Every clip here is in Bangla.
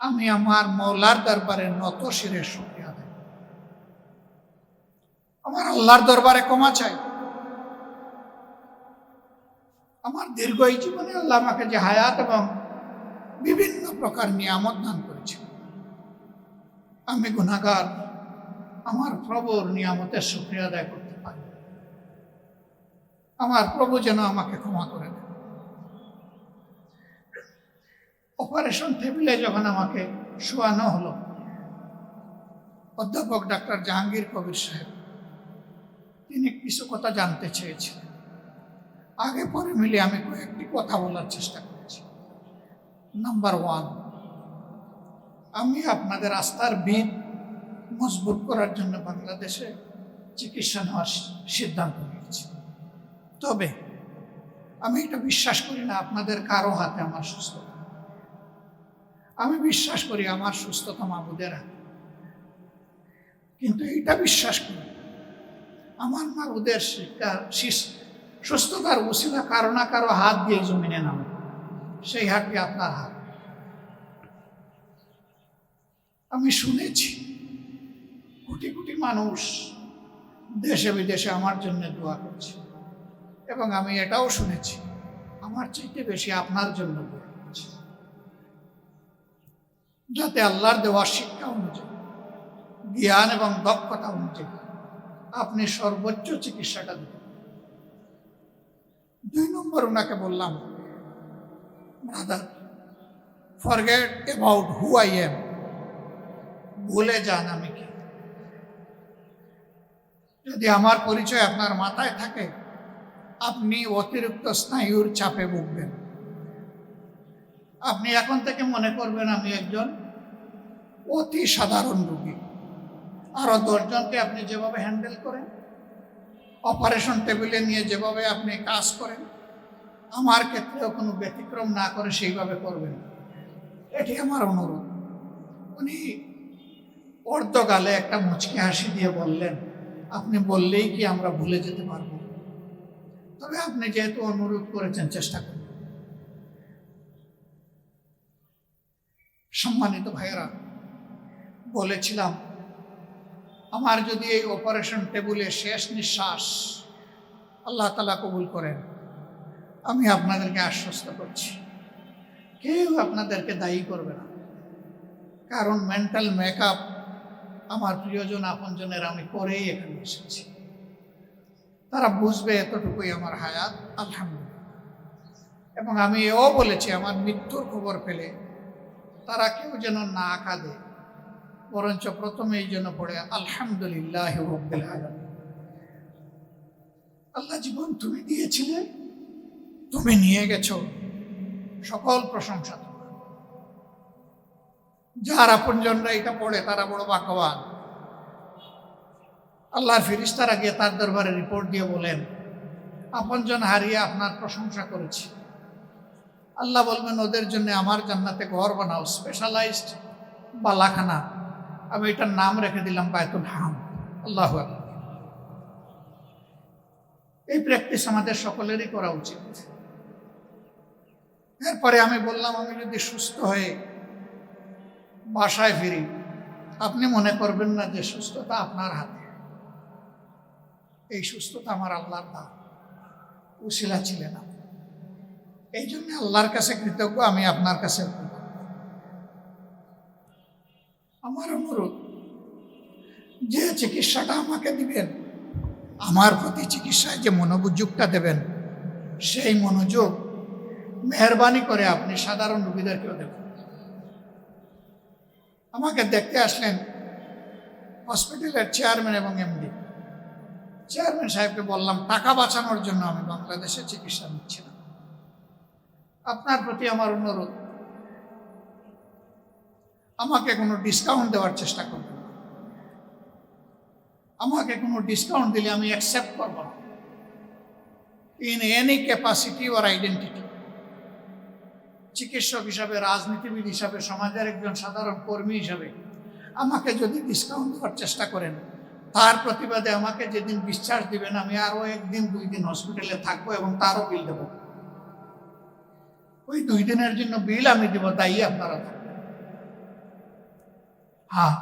আমি আমার মৌলার দরবারে নত শিরে শুক্রিয়া দেয় আমার আল্লাহর দরবারে ক্ষমা চাই। আমার দীর্ঘ এই জীবনে আল্লাহ আমাকে যে হায়াত এবং বিভিন্ন প্রকার নিয়ামত দান করেছে আমি গুণাগার আমার প্রভুর নিয়ামতের শুক্রিয়া আদায় করতে পারি। আমার প্রভু যেন আমাকে ক্ষমা করে দেন অপারেশন টেবিলে যখন আমাকে শোয়ানো হলো, অধ্যাপক ডাক্তার জাহাঙ্গীর কবির সাহেব, তিনি কিছু কথা জানতে চেয়েছিলেন। আগে পরে মিলে আমি কয়েকটি কথা বলার চেষ্টা করেছি। নাম্বার ওয়ান আমি আপনাদের আস্থার ভিত মজবুত করার জন্য বাংলাদেশে চিকিৎসা নেওয়ার সিদ্ধান্ত নিয়েছি। তবে আমি এটা বিশ্বাস করি না, আপনাদের কারও হাতে আমার সুস্থতা আমি বিশ্বাস করি আমার সুস্থতা মাবুদের কিন্তু এটা বিশ্বাস করি। আমার মাবুদের শিক্ষা সুস্থতার উসিলা কারও না কারও হাত দিয়ে জমিনে নামে। সেই হাতটি আপনার হাত। আমি শুনেছি, কোটি কোটি মানুষ দেশে বিদেশে আমার জন্য দোয়া করছে। এবং আমি এটাও শুনেছি, আমার চাইতে বেশি আপনার জন্য দোয়া। যাতে আল্লাহর দেওয়া শিক্ষা অনুযায়ী, জ্ঞান এবং দক্ষতা অনুযায়ী আপনি সর্বোচ্চ চিকিৎসাটা দিন দুই নম্বর ওনাকে বললাম brother forget about who I am ভুলে যান আমি কি? যদি আমার পরিচয় আপনার মাথায় থাকে, আপনি অতিরিক্ত স্নায়ুর চাপে ভুগবেন। আপনি এখন থেকে মনে করবেন আমি একজন অতি সাধারণ রোগী। আরও দশজনকে আপনি যেভাবে হ্যান্ডেল করেন, অপারেশন টেবিলে নিয়ে যেভাবে আপনি কাজ করেন, আমার ক্ষেত্রেও কোনো ব্যতিক্রম না করে সেইভাবে করবেন। এটি আমার অনুরোধ। উনি অর্ধকালে একটা মুচকি হাসি দিয়ে বললেন, আপনি বললেই কি আমরা ভুলে যেতে পারব? তবে আপনি যেহেতু অনুরোধ করেছেন, চেষ্টা করুন। সম্মানিত ভাইয়েরা বলেছিলাম, আমার যদি এই অপারেশন টেবিলে শেষ নিঃশ্বাস আল্লাহ তালা কবুল করেন, আমি আপনাদেরকে আশ্বস্ত করছি। কেউ আপনাদেরকে দায়ী করবে না। কারণ মেন্টাল মেকআপ আমার প্রিয়জন আপনজনের আমি করেই এখানে এসেছি। তারা বুঝবে এতটুকুই আমার হায়াত, আলহামদুলিল্লাহ। এবং আমি এও বলেছি, আমার মৃত্যুর খবর পেলে তারা কেউ যেন না কাঁদে। বরঞ্চ প্রথমে এই জন্য পড়ে, আলহামদুলিল্লাহ আল্লাহ জীবন তুমি দিয়েছিলে, তুমি নিয়ে গেছো, সকল প্রশংসা তোমার। যার আপনজনরা এটা পড়ে, তারা বড় ভাগ্যবান। আল্লাহর ফিরিস্তারা গিয়ে তার দরবারে রিপোর্ট দিয়ে বলেন, আপনজন হারিয়ে আপনার প্রশংসা করেছি। আল্লাহ বলবেন, ওদের জন্য আমার জান্নাতে ঘর বানাও স্পেশালাইজড বালাখানা। আমি এটার নাম রেখে দিলাম বায়তুল হাম। আল্লাহ এই প্র্যাকটিস আমাদের সকলেরই করা উচিত। এরপরে আমি বললাম, আমি যদি সুস্থ হয়ে বাসায় ফিরি, আপনি মনে করবেন না যে সুস্থতা আপনার হাতে। এই সুস্থতা আমার আল্লাহর দান। উশিলা ছিলেন এই জন্য আল্লাহর কাছে কৃতজ্ঞ, আমি আপনার কাছে। আমার অনুরোধ, যে চিকিৎসাটা আমাকে দিবেন, আমার প্রতি চিকিৎসায় যে মনোযোগটা দেবেন, সেই মনোযোগ মেহরবানি করে আপনি সাধারণ রোগীদেরকেও দেবেন। আমাকে দেখতে আসলেন হসপিটালের চেয়ারম্যান এবং এমডি। চেয়ারম্যান সাহেবকে বললাম, টাকা বাঁচানোর জন্য আমি বাংলাদেশে চিকিৎসা নিচ্ছি না। আপনার প্রতি আমার অনুরোধ আমাকে কোনো ডিসকাউন্ট দেওয়ার চেষ্টা করবেন না। আমাকে কোনো ডিসকাউন্ট দিলে আমি অ্যাকসেপ্ট করব না। ইন এনি ক্যাপাসিটি ওর আইডেন্টিটি চিকিৎসক হিসাবে, রাজনীতিবিদ হিসাবে, সমাজের একজন সাধারণ কর্মী হিসাবে আমাকে যদি ডিসকাউন্ট দেওয়ার চেষ্টা করেন, তার প্রতিবাদে আমাকে যেদিন ডিসচার্জ দিবেন, আমি আরও একদিন, দুই দিন হসপিটালে থাকব এবং তারও বিল দেবো। ওই দুই দিনের জন্য বিল আমি দেবো, দায়ী আপনারা থাকবেন হ্যাঁ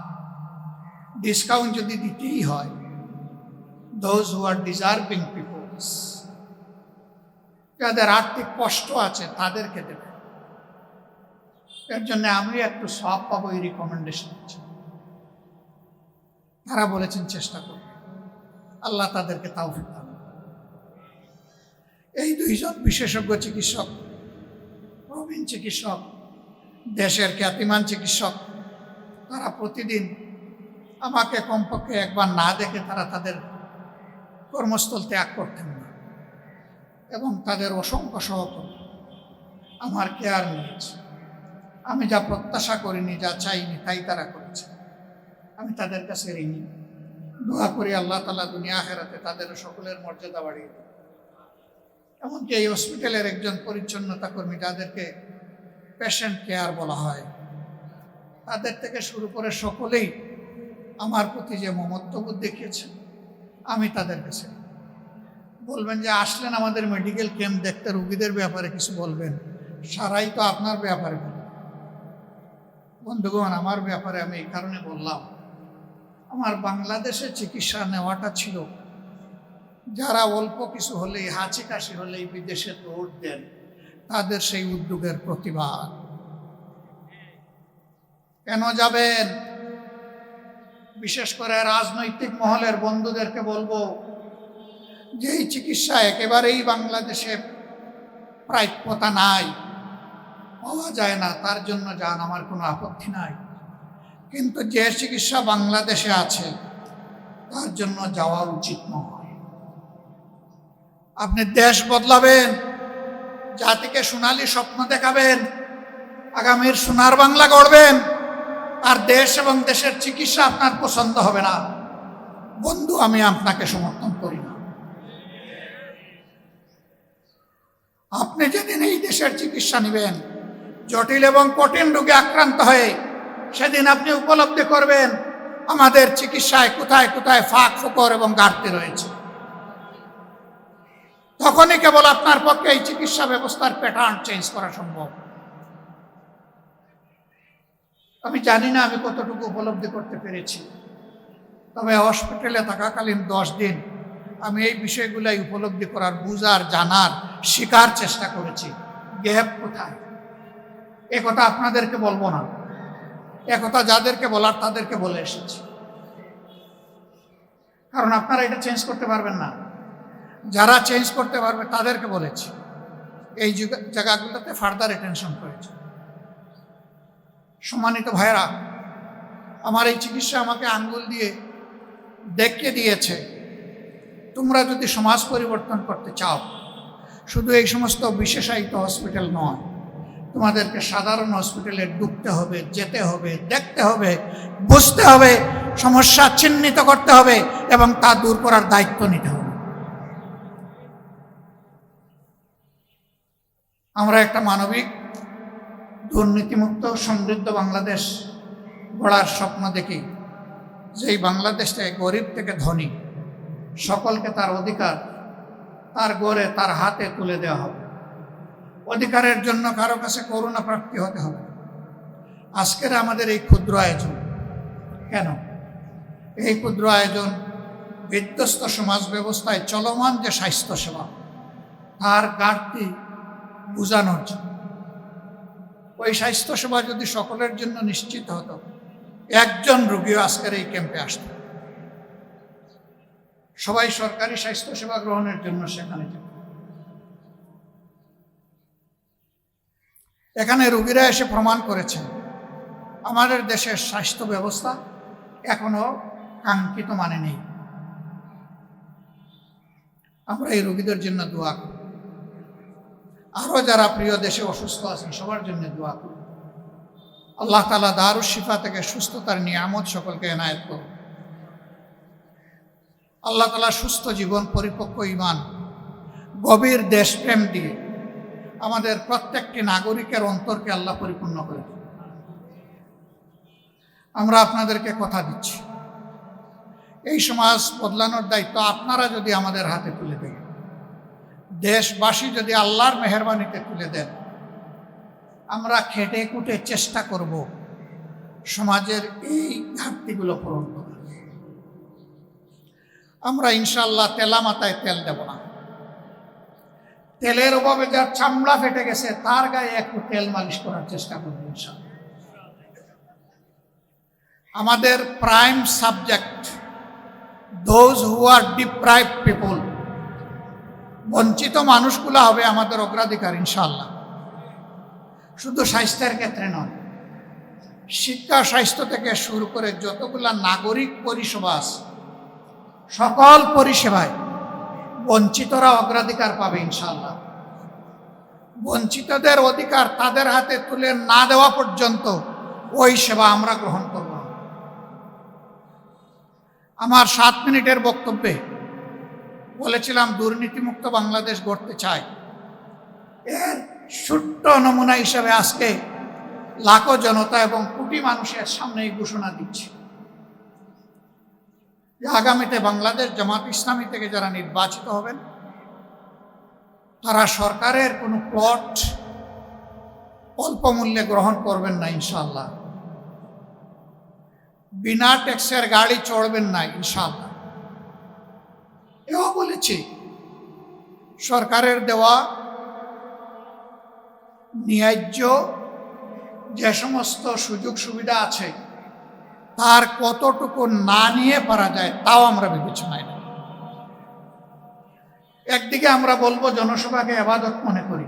ডিসকাউন্ট যদি দিতেই হয় those who are deserving peoples যাদের আর্থিক কষ্ট আছে, তাদেরকে দেবে। এর জন্য আমি একটু সব পাবো এই রিকমেন্ডেশন তারা বলেছেন, চেষ্টা করবে আল্লাহ তাদেরকে তাও দান এই দুইজন বিশেষজ্ঞ চিকিৎসক, প্রবীণ চিকিৎসক, দেশের খ্যাতিমান চিকিৎসক তারা প্রতিদিন আমাকে কমপক্ষে একবার না দেখে তারা তাদের কর্মস্থল ত্যাগ করতেন না এবং তাদের অসংখ্য সহকর্মী। আমার কেয়ার নিয়েছে। আমি যা প্রত্যাশা করিনি, যা চাইনি, তাই তারা করেছে। আমি তাদের কাছে ঋণী। দোয়া করি আল্লাহ তালা দুনিয়া হেরাতে তাদের সকলের মর্যাদা বাড়িয়ে দেয় এমনকি এই হসপিটালের একজন পরিচ্ছন্নতা কর্মী যাদেরকে পেশেন্ট কেয়ার বলা হয় তাদের থেকে শুরু করে সকলেই আমার প্রতি যে মমত্ববোধ দেখিয়েছেন, আমি তাদের কাছে বলবেন যে, আসলেন আমাদের মেডিকেল ক্যাম্প দেখতে রুগীদের ব্যাপারে কিছু বলবেন? সারাই তো আপনার ব্যাপারে বন্ধুগণ, আমার ব্যাপারে আমি এই কারণে বললাম, আমার বাংলাদেশে চিকিৎসা নেওয়াটা ছিল। যারা অল্প কিছু হলেই, হাঁচি কাশি হলেই বিদেশে দৌড় দেন, তাদের সেই উদ্যোগের প্রতিবাদ। কেন যাবেন? বিশেষ করে রাজনৈতিক মহলের বন্ধুদেরকে বলব যে এই চিকিৎসা একেবারেই বাংলাদেশে প্রাপ্যতা নাই, পাওয়া যায় না, তার জন্য যান, আমার কোনো আপত্তি নাই। কিন্তু যে চিকিৎসা বাংলাদেশে আছে, তার জন্য যাওয়া উচিত নয়। আপনি দেশ বদলাবেন, জাতিকে সোনালি স্বপ্ন দেখাবেন, আগামীর সোনার বাংলা গড়বেন আর দেশ এবং দেশের চিকিৎসা আপনার পছন্দ হবে না। বন্ধু, আমি আপনাকে সমর্থন করি না। আপনি যেদিন এই দেশের চিকিৎসা নেবেন, জটিল এবং কঠিন রোগে আক্রান্ত হয়ে সেদিন আপনি উপলব্ধি করবেন, আমাদের চিকিৎসায় কোথায় কোথায় ফাঁক ফোকর এবং ঘাটতি রয়েছে। তখনই কেবল আপনার পক্ষে এই চিকিৎসা ব্যবস্থার প্যাটার্ন চেঞ্জ করা সম্ভব। আমি জানি না আমি কতটুকু উপলব্ধি করতে পেরেছি। তবে হসপিটালে থাকাকালীন দশ দিন আমি এই বিষয়গুলাই উপলব্ধি করার, বুঝার, জানার, শেখার চেষ্টা করেছি। গ্যাপ কোথায়? একথা আপনাদেরকে বলব না। একথা যাদেরকে বলার তাদেরকে বলে এসেছি। কারণ আপনারা এটা চেঞ্জ করতে পারবেন না। যারা চেঞ্জ করতে পারবে তাদেরকে বলেছি। এই জায়গাগুলোতে ফার্দার অ্যাটেনশন করেছে সম্মানিত ভাইরা আমার এই চিকিৎসা আমাকে আঙ্গুল দিয়ে দেখিয়ে দিয়েছে। তোমরা যদি সমাজ পরিবর্তন করতে চাও, শুধু এই সমস্ত বিশেষায়িত হসপিটাল নয়, তোমাদেরকে সাধারণ হসপিটালে ঢুকতে হবে, যেতে হবে, দেখতে হবে, বুঝতে হবে, সমস্যা চিহ্নিত করতে হবে এবং তা দূর করার দায়িত্ব নিতে হবে। আমরা একটা মানবিক দুর্নীতিমুক্ত সমৃদ্ধ বাংলাদেশ গড়ার স্বপ্ন দেখি। যেই বাংলাদেশটাকে গরিব থেকে ধনী, সকলকে তার অধিকার, তার গড়ে, তার হাতে তুলে দেওয়া হবে। অধিকারের জন্য কারও কাছে করুণা প্রাপ্তি হতে হবে। আজকের আমাদের এই ক্ষুদ্র আয়োজন। কেন? এই ক্ষুদ্র আয়োজন বিধ্বস্ত সমাজ ব্যবস্থায় চলমান যে স্বাস্থ্য সেবা তার ঘাটতি বোঝানোর জন্য। ওই স্বাস্থ্য সেবা যদি সকলের জন্য নিশ্চিত হতো, একজন রোগীও আজকের এই ক্যাম্পে আসত। সবাই সরকারি স্বাস্থ্য সেবা গ্রহণের জন্য সেখানে যেত। এখানে রোগীরা এসে প্রমাণ করেছেন, আমাদের দেশের স্বাস্থ্য ব্যবস্থা এখনও কাঙ্ক্ষিত মানে নেই। আমরা এই রোগীদের জন্য দোয়া করি। আরও যারা প্রিয় দেশে অসুস্থ আছেন, সবার জন্য দোয়া করি আল্লাহ তালা দারুশ শিফা থেকে সুস্থতার নিয়ামত সকলকে এনায়ত করুন। আল্লাহ তালা সুস্থ জীবন, পরিপক্ক ইমান গভীর দেশপ্রেম দিয়ে আমাদের প্রত্যেকটি নাগরিকের অন্তরকে আল্লাহ পরিপূর্ণ করে আমরা আপনাদেরকে কথা দিচ্ছি। এই সমাজ বদলানোর দায়িত্ব আপনারা যদি আমাদের হাতে তুলে দেন। দেশবাসী যদি আল্লাহর মেহরবানিতে তুলে দেন, আমরা খেটে কুটে চেষ্টা করব সমাজের এই ঘাটতিগুলো পূরণ করা আমরা ইনশাল্লাহ তেলা মাথায় তেল দেব না। তেলের অভাবে যার চামড়া ফেটে গেছে, তার গায়ে একটু তেল মালিশ করার চেষ্টা করব আমাদের prime subject those who are deprive people বঞ্চিত মানুষগুলো হবে আমাদের অগ্রাধিকার ইনশাল্লাহ শুধু স্বাস্থ্যের ক্ষেত্রে নয়, শিক্ষা স্বাস্থ্য থেকে শুরু করে যতগুলা নাগরিক পরিষেবা আছে, সকল পরিষেবায় বঞ্চিতরা অগ্রাধিকার পাবে ইনশাল্লাহ বঞ্চিতদের অধিকার তাদের হাতে তুলে না দেওয়া পর্যন্ত ওই সেবা আমরা গ্রহণ করব আমার সাত মিনিটের বক্তব্যে বলেছিলাম, দুর্নীতিমুক্ত বাংলাদেশ গড়তে চাই। এর ছোট্ট নমুনা হিসাবে আজকে লাখো জনতা এবং কোটি মানুষের সামনে এই ঘোষণা দিচ্ছে। যে আগামীতে বাংলাদেশ জামাত ইসলামী থেকে যারা নির্বাচিত হবেন, তারা সরকারের কোনো প্লট অল্প মূল্যে গ্রহণ করবেন না ইনশাল্লাহ বিনা ট্যাক্সের গাড়ি চড়বেন না ইনশাল্লাহ এও বলেছি, সরকারের দেওয়া ন্যায্য যে সমস্ত সুযোগ সুবিধা আছে, তার কতটুকু না নিয়ে পারা যায়, তাও আমরা বিবেচনায় নেই একদিকে আমরা বলব জনসভাকে আবাদত মনে করি,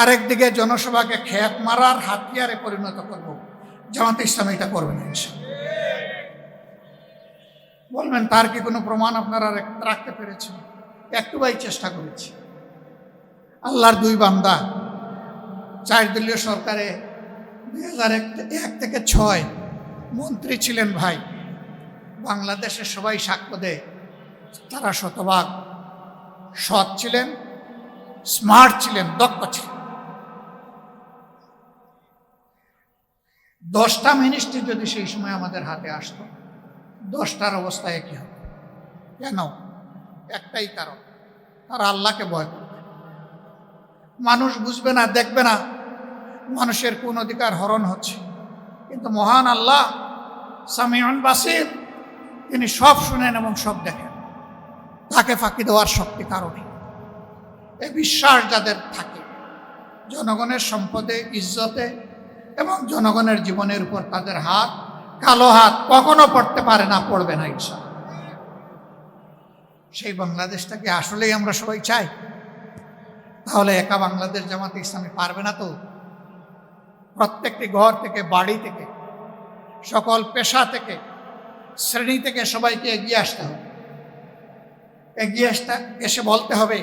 আরেকদিকে জনসভাকে খেত মারার হাতিয়ারে পরিণত করব, জামাত ইসলাম এটা করবে না। বলবেন, তার কি কোনো প্রমাণ আপনারা রাখ- রাখতে পেরেছেন? একটু ভাই চেষ্টা করেছি। আল্লাহর দুই বান্দা, চার দলীয় সরকারে দুই হাজার এক থেকে ছয় মন্ত্রী ছিলেন ভাই। বাংলাদেশের সবাই সাক্ষ্য দেয়। তারা শতভাগ সৎ ছিলেন, স্মার্ট ছিলেন, দক্ষ ছিলেন। দশটা মিনিস্ট্রি যদি সেই সময় আমাদের হাতে আসতো দশটার অবস্থা একই হবে। কেন? একটাই কারণ, তারা আল্লাহকে ভয় করবে। মানুষ বুঝবে না, দেখবে না, মানুষের কোন অধিকার হরণ হচ্ছে। কিন্তু মহান আল্লাহ, সামিউন বাসির, তিনি সব শুনেন এবং সব দেখেন। তাকে ফাঁকি দেওয়ার শক্তি কারণে। এই বিশ্বাস যাদের থাকে, জনগণের সম্পদে, ইজ্জতে এবং জনগণের জীবনের উপর তাদের হাত কালো হাত কখনো পড়তে পারে না, পড়বে না ইচ্ছা সেই বাংলাদেশটাকে আসলেই আমরা সবাই চাই। তাহলে একা বাংলাদেশ জামাতে ইসলামী পারবে না তো? প্রত্যেকটি ঘর থেকে, বাড়ি থেকে, সকল পেশা থেকে, শ্রেণি থেকে সবাইকে এগিয়ে আসতে হবে। এগিয়ে আসতে, এসে বলতে হবে,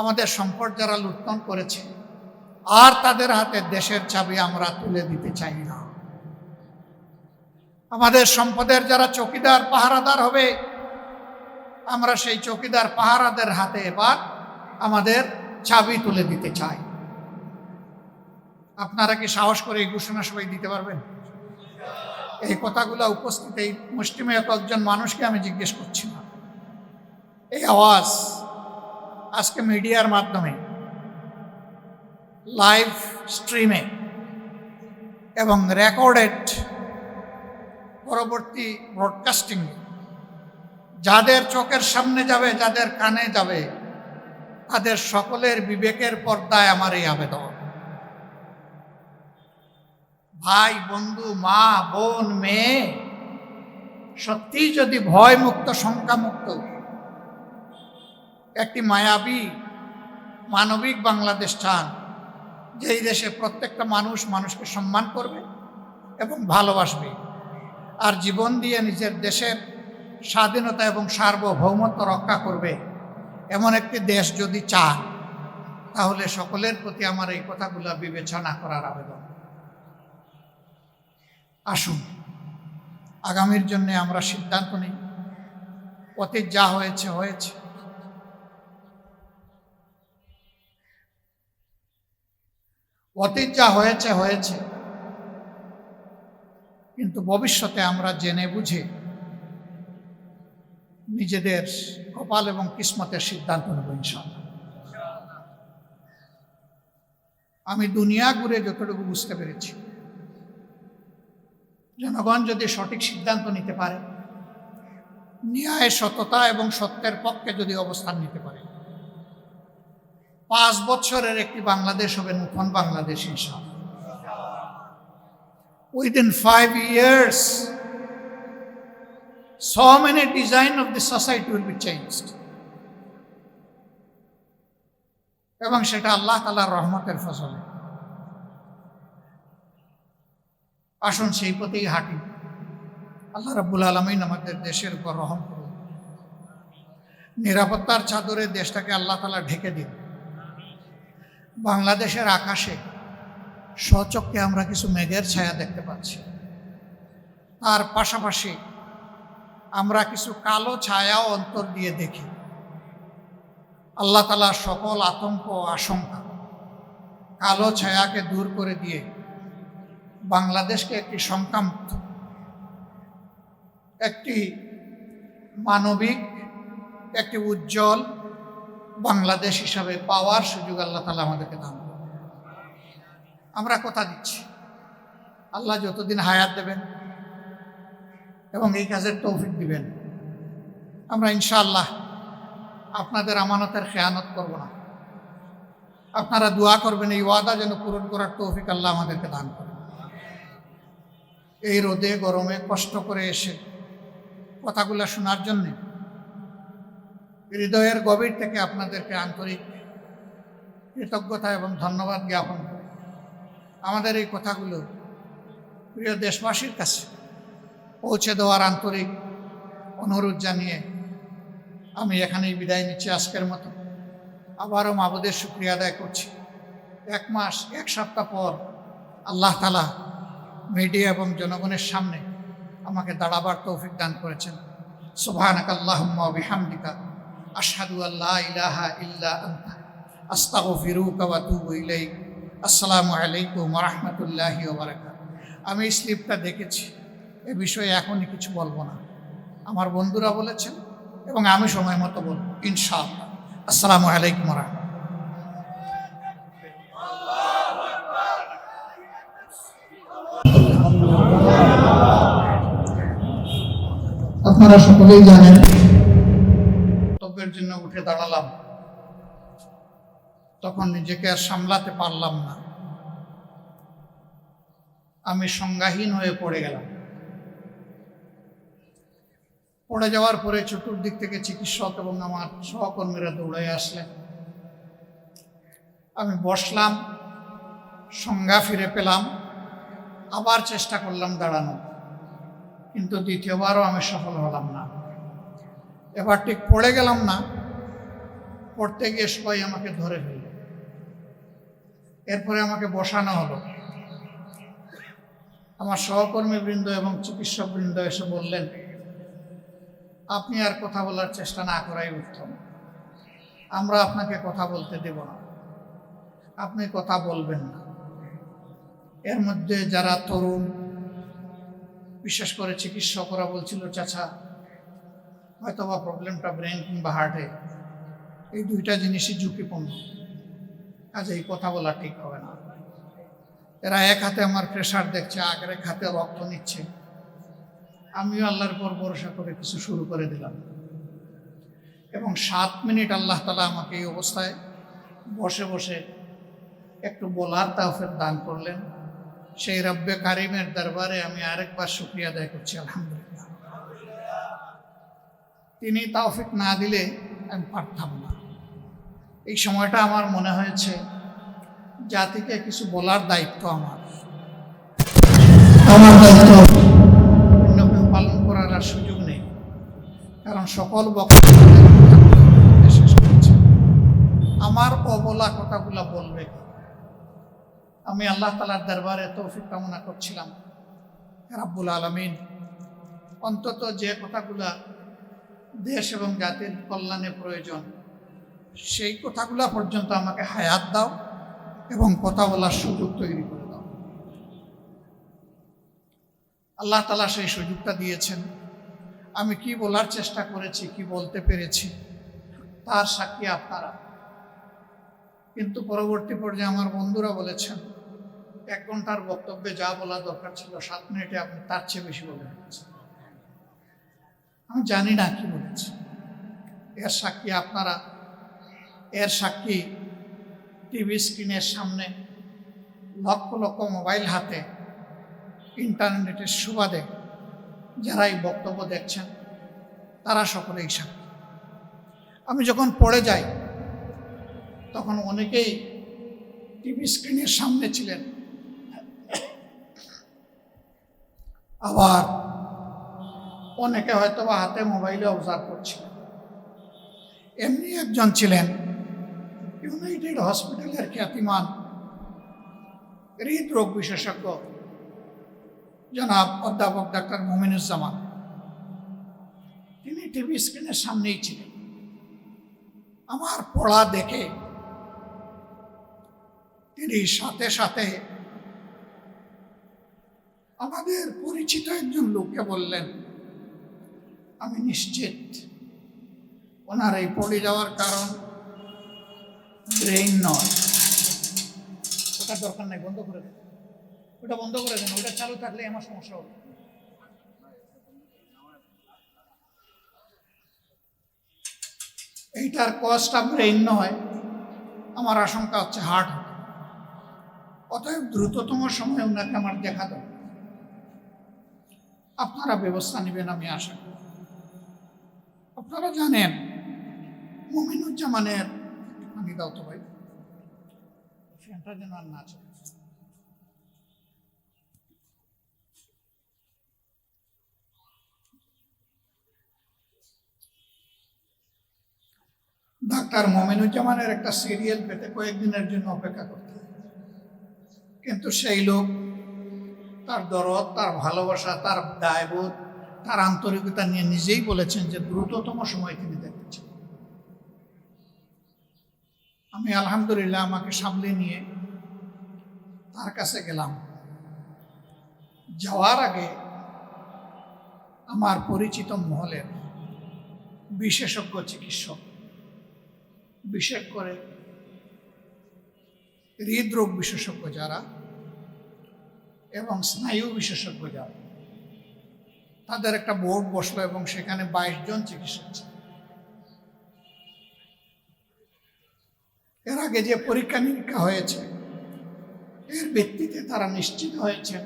আমাদের সম্পদ যারা লুণ্ঠন করেছে, আর তাদের হাতে দেশের চাবি আমরা তুলে দিতে চাই আমাদের সম্পদের যারা চকিদার, পাহারাদার হবে, আমরা সেই চকিদার, পাহারাদের হাতে এবার আমাদের চাবি তুলে দিতে চাই। আপনারা কি সাহস করে এই ঘোষণা সবাই দিতে পারবেন? এই কথাগুলো উপস্থিত, এই মুষ্টিমে কয়েকজন মানুষকে আমি জিজ্ঞেস করছি না। এই আওয়াজ আজকে মিডিয়ার মাধ্যমে, লাইভ স্ট্রিমে এবং রেকর্ডেড পরবর্তী ব্রডকাস্টিং যাদের চোখের সামনে যাবে, যাদের কানে যাবে, তাদের সকলের বিবেকের পর্দায় আমার এই আবেদন। ভাই, বন্ধু, মা, বোন, মেয়ে সত্যি যদি ভয় মুক্ত শঙ্কা মুক্ত একটি মায়াবী, মানবিক বাংলাদেশ চান, যেই দেশে প্রত্যেকটা মানুষ মানুষকে সম্মান করবে এবং ভালোবাসবে। আর জীবন দিয়ে নিজের দেশের স্বাধীনতা এবং সার্বভৌমত্ব রক্ষা করবে এমন একটি দেশ যদি চান তাহলে সকলের প্রতি আমার এই কথাগুলো বিবেচনা করার আবেদন। আসুন, আগামীর জন্য আমরা সিদ্ধান্ত নিই, অতীত যা হয়েছে হয়েছে। অতীত যা হয়েছে হয়েছে। কিন্তু ভবিষ্যতে আমরা জেনে বুঝে নিজেদের কপাল এবং কিসমতের সিদ্ধান্ত নেব ইনশাল্লাহ আমি দুনিয়া ঘুরে যতটুকু বুঝতে পেরেছি, জনগণ যদি সঠিক সিদ্ধান্ত নিতে পারে, ন্যায়, সততা এবং সত্যের পক্ষে যদি অবস্থান নিতে পারে, পাঁচ বছরের একটি বাংলাদেশ হবে নতুন বাংলাদেশ ইনশাল within five years so many design of the society will be changed. এবং সেটা আল্লাহ তালার রহমতের ফসলে আসুন সেই পথেই হাঁটি। আল্লাহ রাব্বুল আলমিন আমাদের দেশের উপর রহম করুন। নিরাপত্তার চাদরে দেশটাকে আল্লাহ তালা ঢেকে দিন। বাংলাদেশের আকাশে স্বচক্ষে আমরা কিছু মেঘের ছায়া দেখতে পাচ্ছি তার পাশাপাশি আমরা কিছু কালো ছায়াও অন্তর দিয়ে দেখি আল্লাহ তালা সকল আতঙ্ক আশঙ্কা কালো ছায়াকে দূর করে দিয়ে বাংলাদেশকে একটি সংক্রান্ত, একটি মানবিক, একটি উজ্জ্বল বাংলাদেশ হিসাবে পাওয়ার সুযোগ আল্লাহ তালা আমাদেরকে দান। আমরা কথা দিচ্ছি। আল্লাহ যতদিন হায়াত দেবেন এবং এই কাজের তৌফিক দিবেন, আমরা ইনশাআল্লাহ আপনাদের আমানতের খেয়ানত করব না। আপনারা দোয়া করবেন, এই ওয়াদা যেন পূরণ করার তৌফিক আল্লাহ আমাদেরকে দান করেন। এই রোদে, গরমে কষ্ট করে এসে কথাগুলো শোনার জন্যে হৃদয়ের গভীর থেকে আপনাদেরকে আন্তরিক কৃতজ্ঞতা এবং ধন্যবাদ জ্ঞাপন করি আমাদের এই কথাগুলো প্রিয় দেশবাসীর কাছে পৌঁছে দেওয়ার আন্তরিক অনুরোধ জানিয়ে আমি এখানেই বিদায় নিচ্ছি আজকের মতো। আবারও মাবুদের শুক্রিয়া আদায় করছি। এক মাস, এক সপ্তাহ পর আল্লাহ তালা মিডিয়া এবং জনগণের সামনে আমাকে দাঁড়াবার তৌফিক দান করেছেন। সুবহানাক আল্লাহুম্মা বিহামদিকা আশহাদু আল্লা ইলাহা ইল্লা আনতা। আস্তাগফিরুকা ওয়া ইলাইক। আসসালামু আলাইকুম রাহমাতুল্লাহি আমি এই স্লিপটা দেখেছি। এ বিষয়ে এখনই কিছু বলব না। আমার বন্ধুরা বলেছেন এবং আমি সময় মতো বলব, ইনশাআল্লাহ। আসসালামু আলাইকুম রাহমাতুল্লাহ আপনারা সকলেই জানেন জন্য উঠে দাঁড়ালাম। তখন নিজেকে আর সামলাতে পারলাম না। আমি সংজ্ঞাহীন হয়ে পড়ে গেলাম। পড়ে যাওয়ার পরে চতুর্দিক থেকে চিকিৎসক এবং আমার সহকর্মীরা দৌড়ে আসলেন। আমি বসলাম, সংজ্ঞা ফিরে পেলাম, আবার চেষ্টা করলাম দাঁড়ানো কিন্তু দ্বিতীয়বারও আমি সফল হলাম না। এবার ঠিক পড়ে গেলাম না, পড়তে গিয়ে সবাই আমাকে ধরে ফেলল। এরপরে আমাকে বসানো হলো। আমার সহকর্মী বৃন্দ এবং চিকিৎসক বৃন্দ এসে বললেন, আপনি আর কথা বলার চেষ্টা না করাই উত্তম। আমরা আপনাকে কথা বলতে দেব না। আপনি কথা বলবেন না। এর মধ্যে যারা তরুণ, বিশেষ করে চিকিৎসকরা বলছিল, চাচা হয়তো বা প্রবলেমটা ব্রেন কিংবা হার্টে। এই দুইটা জিনিসই ঝুঁকিপূর্ণ। কাজে এই কথা বলা ঠিক হবে না। এরা এক হাতে আমার প্রেশার দেখছে আগের এক হাতে রক্ত নিচ্ছে। আমিও আল্লাহর পর ভরসা করে কিছু শুরু করে দিলাম। এবং সাত মিনিট আল্লাহ তালা আমাকে এই অবস্থায় বসে বসে একটু বলার তাওফের দান করলেন। সেই রব্বে কারিমের দরবারে আমি আরেকবার শুক্রিয়া আদায় করছি, আলহামদুলিল্লাহ। তিনি তাওফিক না দিলে আমি পারতাম না। এই সময়টা আমার মনে হয়েছে জাতিকে কিছু বলার দায়িত্ব আমার। আমার দায়িত্ব অন্য কেউ পালন করার আর সুযোগ নেই। কারণ সকল বক্তব্য আমার অবলা কথাগুলা বলবে আমি আল্লাহ তালার দরবারে তৌফিক কামনা করছিলাম। রাব্বুল আলমিন, অন্তত যে কথাগুলা দেশ এবং জাতির কল্যাণে প্রয়োজন সেই কথাগুলা পর্যন্ত আমাকে হায়াত দাও এবং কথা বলার সুযোগ তৈরি করে দাও। আল্লাহ তালা সেই সুযোগটা দিয়েছেন। আমি কি বলার চেষ্টা করেছি, কি বলতে পেরেছি, তার সাক্ষী আপনারা। কিন্তু পরবর্তী পর্যায়ে আমার বন্ধুরা বলেছেন, এক ঘণ্টার বক্তব্যে যা বলা দরকার ছিল, সাত মিনিটে আপনি তার চেয়ে বেশি বলে আমি জানি না কি বলেছি। এর সাক্ষী আপনারা। এর সাক্ষী টিভি স্ক্রিনের সামনে লক্ষ লক্ষ মোবাইল হাতে ইন্টারনেটের সুবাদে যারা এই বক্তব্য দেখছেন, তারা সকলেই সাক্ষী। আমি যখন পড়ে যাই, তখন অনেকেই টিভি স্ক্রিনের সামনে ছিলেন। আবার অনেকে হয়তো হাতে মোবাইলে অবজার্ভ করছিলেন। এমনি একজন ছিলেন ইউনাইটেড হসপিটালের খ্যাতিমান হৃদরোগ বিশেষজ্ঞ, জনাব অধ্যাপক ডাক্তার মোমিনুজ্জামান। তিনি টিভি স্ক্রিনের সামনেই ছিলেন। আমার পড়া দেখে তিনি সাথে সাথে আমাদের পরিচিত একজন লোককে বললেন, আমি নিশ্চিত ওনার এই পড়ে যাওয়ার কারণ ব্রেইন নয়। ওটার দরকার নাই, বন্ধ করে দেন। ওটা বন্ধ করে দেন, ওটা চালু থাকলে আমার সমস্যা হবে। এইটার কজটা ব্রেইন নয়, আমার আশঙ্কা হচ্ছে হার্ট অতএব দ্রুততম সময়ে ওনাকে আমার দেখা দরকার। আপনারা ব্যবস্থা নেবেন আমি আশা করি। আপনারা জানেন, মুমিনুজ্জামানের দাও তো ভাই। ফ্যানটা যেন আর না চলে। ডাক্তার মমিনুজ্জামানের একটা সিরিয়াল পেতে কয়েকদিনের জন্য অপেক্ষা করতে কিন্তু সেই লোক, তার দরদ, তার ভালোবাসা, তার দায়বোধ, তার আন্তরিকতা নিয়ে নিজেই বলেছেন যে দ্রুততম সময় তিনি দেখতে চান। আমি আলহামদুলিল্লাহ আমাকে সামলে নিয়ে তার কাছে গেলাম। যাওয়ার আগে আমার পরিচিত মহলের বিশেষজ্ঞ চিকিৎসক, বিশেষ করে হৃদরোগ বিশেষজ্ঞ যারা এবং স্নায়ু বিশেষজ্ঞ যারা, তাদের একটা বোর্ড বসল এবং সেখানে বাইশ জন চিকিৎসক ছিল। আগে যে পরীক্ষা নিরীক্ষা হয়েছে, এর ভিত্তিতে তারা নিশ্চিত হয়েছেন।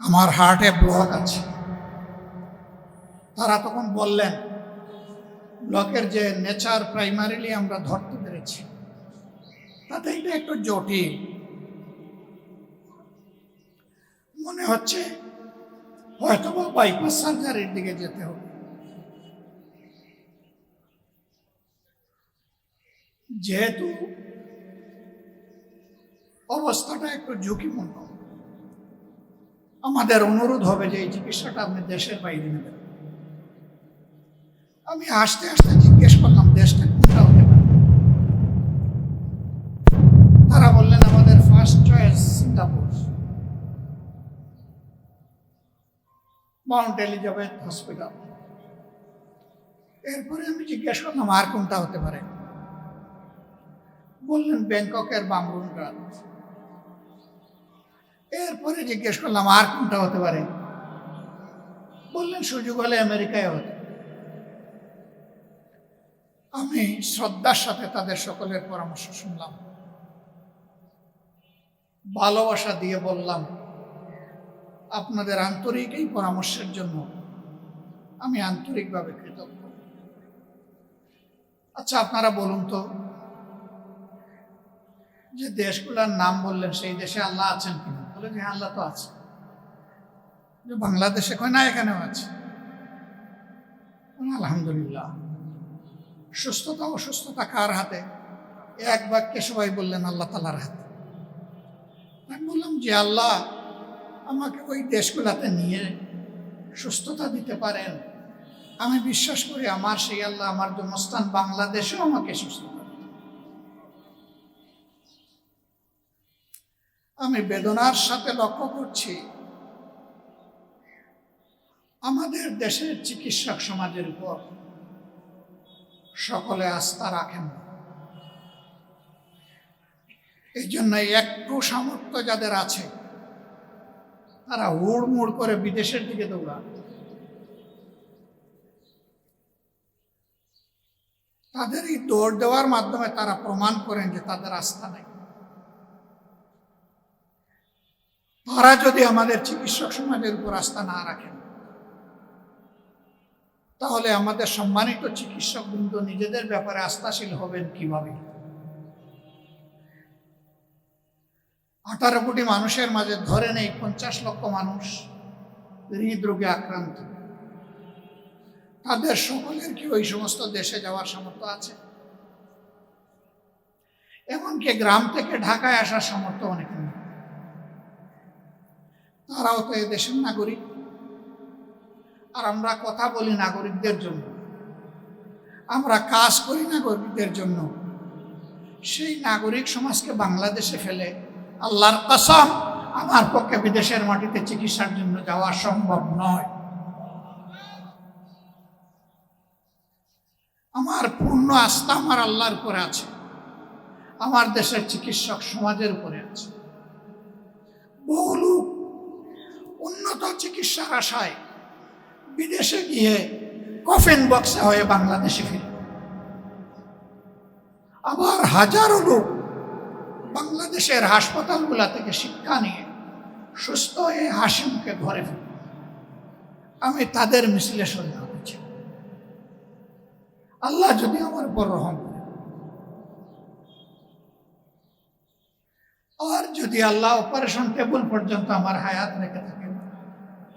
আমার হার্টে ব্লক আছে। তারা তখন বললেন ব্লকের যে নেচার প্রাইমারিলি আমরা ধরতে পেরেছি, তাতে এটা একটু জটিল। মনে হচ্ছে হয়তো বাইপাস সার্জারির দিকে যেতে হবে। যেহেতু অবস্থাটা একটু ঝুঁকিপূর্ণ, আমাদের অনুরোধ হবে যে এই চিকিৎসাটা আপনি দেশের বাইরে নেবেন। আমি আস্তে আস্তে জিজ্ঞেস করলাম, দেশটা কোনটা হতে পারে? তারা বললেন, আমাদের first choice Singapore. Mount Elizabeth hospital. এরপরে আমি জিজ্ঞেস করলাম, আর কোনটা হতে পারে? বললেন ব্যাংককের বামরুনগ্রাদ এরপরে জিজ্ঞেস করলাম, আর কোনটা হতে পারে? বললেন, সুযোগ হলে আমেরিকায় হতে। আমি শ্রদ্ধার সাথে তাদের সকলের পরামর্শ শুনলাম। ভালোবাসা দিয়ে বললাম, আপনাদের আন্তরিক এই পরামর্শের জন্য আমি আন্তরিকভাবে কৃতজ্ঞ। আচ্ছা আপনারা বলুন তো যে দেশগুলোর নাম বললেন, সেই দেশে আল্লাহ আছেন কিনা? বলে যে আল্লাহ তো আছে। যে বাংলাদেশে কয়, না, এখানেও আছে। আলহামদুলিল্লাহ। সুস্থতা অসুস্থতা কার হাতে? এক বাক্যে সবাই বললেন, আল্লাহ তালার হাতে। আমি বললাম, যে আল্লাহ আমাকে ওই দেশগুলাতে নিয়ে সুস্থতা দিতে পারেন। আমি বিশ্বাস করি, আমার সেই আল্লাহ, আমার জন্মস্থান বাংলাদেশেও আমাকে সুস্থতা আমি বেদনার সাথে লক্ষ্য করছি। আমাদের দেশের চিকিৎসক সমাজের উপর সকলে আস্থা রাখেন। না এই জন্য একটু সামর্থ্য যাদের আছে, তারা হুড়মুড় করে বিদেশের দিকে দৌড়ান। তাদের এই দৌড় দেওয়ার মাধ্যমে তারা প্রমাণ করেন যে তাদের আস্থা নেই। তারা যদি আমাদের চিকিৎসক সমাজের উপর আস্থা না রাখেন, তাহলে আমাদের সম্মানিত চিকিৎসক বৃন্দ নিজেদের ব্যাপারে আস্থাশীল হবেন কীভাবে? আঠারো কোটি মানুষের মাঝে ধরে নেই পঞ্চাশ লক্ষ মানুষ হৃদরোগে আক্রান্ত। তাদের সকলের কি ওই সমস্ত দেশে যাওয়ার সামর্থ্য আছে? এমনকি গ্রাম থেকে ঢাকায় আসার সামর্থ্য অনেক তারাও তো দেশের নাগরিক। আর আমরা কথা বলি নাগরিকদের জন্য। আমরা কাজ করি নাগরিকদের জন্য। সেই নাগরিক সমাজকে বাংলাদেশে ফেলে আল্লাহর কসম আমার পক্ষে বিদেশের মাটিতে চিকিৎসার জন্য যাওয়া সম্ভব নয়। আমার পূর্ণ আস্থা আমার আল্লাহর উপরে আছে। আমার দেশের চিকিৎসক সমাজের উপরে আছে। বহু লোক উন্নত চিকিৎসার আশায় বিদেশে গিয়ে কফিন বক্সে হয়ে বাংলাদেশে ফিরে। আবার হাজারো লোক বাংলাদেশের হাসপাতালগুলা থেকে শিক্ষা নিয়ে সুস্থ হয়ে হাসি মুখে ঘরে ফিরে। আমি তাদের বিশ্লেষণ করেছি। আল্লাহ যদি আমার উপর রহম আর যদি আল্লাহ অপারেশন টেবল পর্যন্ত আমার হায়াত রেখে থাকে